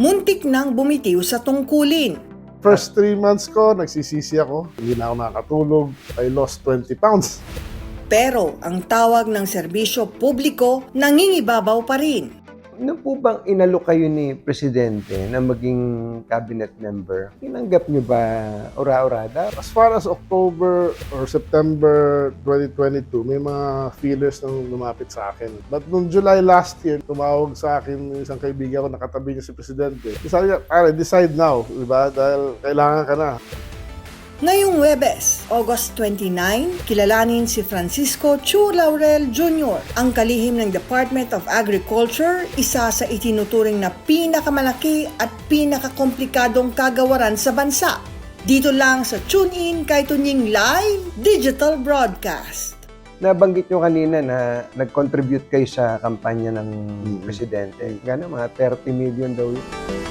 muntik nang bumitiw sa tungkulin. First three months ko, nagsisisi ako. Hindi na ako nakakatulog. I lost 20 pounds. Pero ang tawag ng serbisyo publiko nangingibabaw pa rin. Nung po bang inalo kayo ni Presidente na maging cabinet member, tinanggap niyo ba ora-orada? As far as October or September 2022, may mga feelers nang lumapit sa akin. But nung July last year, tumawag sa akin isang kaibigan ko, nakatabi niya si Presidente. Sabi niya, pare, decide now, di ba? Dahil kailangan ka na. Ngayong Webes, August 29, kilalanin si Francisco Chu Laurel Jr., ang kalihim ng Department of Agriculture, isa sa itinuturing na pinakamalaki at pinakakomplikadong kagawaran sa bansa. Dito lang sa TuneIn kay Tunying Live Digital Broadcast. Nabanggit niyo kanina na nag-contribute kayo sa kampanya ng Presidente. Gano'n, mga 30 million daw yun.